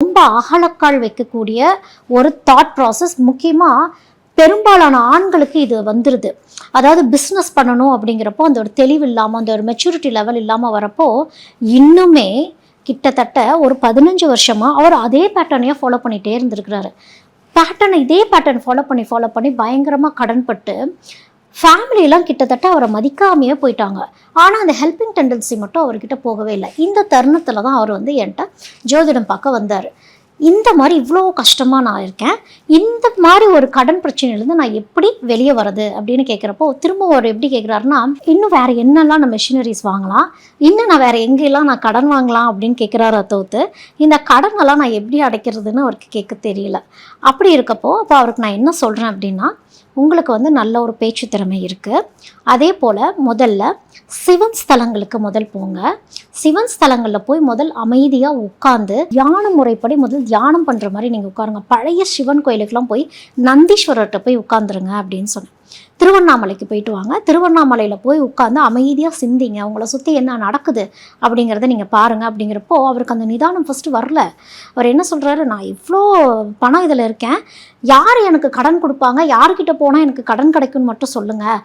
ரொம்ப அகலக்கால் வைக்கக்கூடிய ஒரு தாட் ப்ராசஸ் முக்கியமாக பெரும்பாலான ஆண்களுக்கு இது வந்துடுது அதாவது பிஸ்னஸ் பண்ணணும் அப்படிங்கிறப்போ அந்த ஒரு தெளிவு இல்லாமல் அந்த ஒரு மெச்சூரிட்டி லெவல் இல்லாமல் வரப்போ இன்னுமே கிட்டத்தட்ட ஒரு பதினஞ்சு வருஷமாக அவர் அதே பேட்டர்னையே ஃபாலோ பண்ணிகிட்டே இருந்திருக்கிறாரு. பேட்டர்னை இதே பேட்டர்ன் ஃபாலோ பண்ணி ஃபாலோ பண்ணி பயங்கரமாக கடன்பட்டு ஃபேமிலியெல்லாம் கிட்டத்தட்ட அவரை மதிக்காமையே போயிட்டாங்க. ஆனால் அந்த ஹெல்பிங் டெண்டன்சி மட்டும் அவர்கிட்ட போகவே இல்லை. இந்த தருணத்தில் தான் அவர் வந்து என்கிட்ட ஜோதிடம் பார்க்க வந்தார். இந்த மாதிரி இவ்வளோ கஷ்டமாக நான் இருக்கேன். இந்த மாதிரி ஒரு கடன் பிரச்சனையிலேருந்து நான் எப்படி வெளியே வரது அப்படின்னு கேட்குறப்போ திரும்ப அவர் எப்படி கேட்குறாருன்னா இன்னும் வேறு என்னெல்லாம் நான் மெஷினரிஸ் வாங்கலாம்? இன்னும் நான் வேறு எங்கெல்லாம் நான் கடன் வாங்கலாம்? அப்படின்னு கேட்குறாரு தோத்து இந்த கடனெல்லாம் நான் எப்படி அடைக்கிறதுன்னு அவருக்கு கேட்க தெரியல. அப்படி இருக்கப்போ அப்போ அவருக்கு நான் என்ன சொல்கிறேன் அப்படின்னா உங்களுக்கு வந்து நல்ல ஒரு பேச்சு திறமை இருக்குது அதே போல் முதல்ல சிவன் ஸ்தலங்களுக்கு முதல் போங்க. சிவன் ஸ்தலங்களில் போய் முதல் அமைதியாக உட்காந்து தியான முறைப்படி முதல் தியானம் பண்ணுற மாதிரி நீங்கள் உட்காருங்க. பழைய சிவன் கோயிலுக்கெல்லாம் போய் நந்தீஸ்வரர்கிட்ட போய் உட்காந்துருங்க அப்படின்னு சொன்னேன். திருவண்ணாமலைக்கு போயிட்டு வாங்க. திருவண்ணாமலையில் போய் உட்காந்து அமைதியாக சிந்திங்க. உங்களை சுற்றி என்ன நடக்குது அப்படிங்கிறத நீங்கள் பாருங்கள் அப்படிங்கிறப்போ அவருக்கு அந்த நிதானம் ஃபஸ்ட்டு வரல. அவர் என்ன சொல்கிறாரு நான் இவ்வளோ பணம் இதில் இருக்கேன். யார் எனக்கு கடன் கொடுப்பாங்க? யார்கிட்ட போனால் எனக்கு கடன் கிடைக்கும்னு மட்டும் சொல்லுங்கள்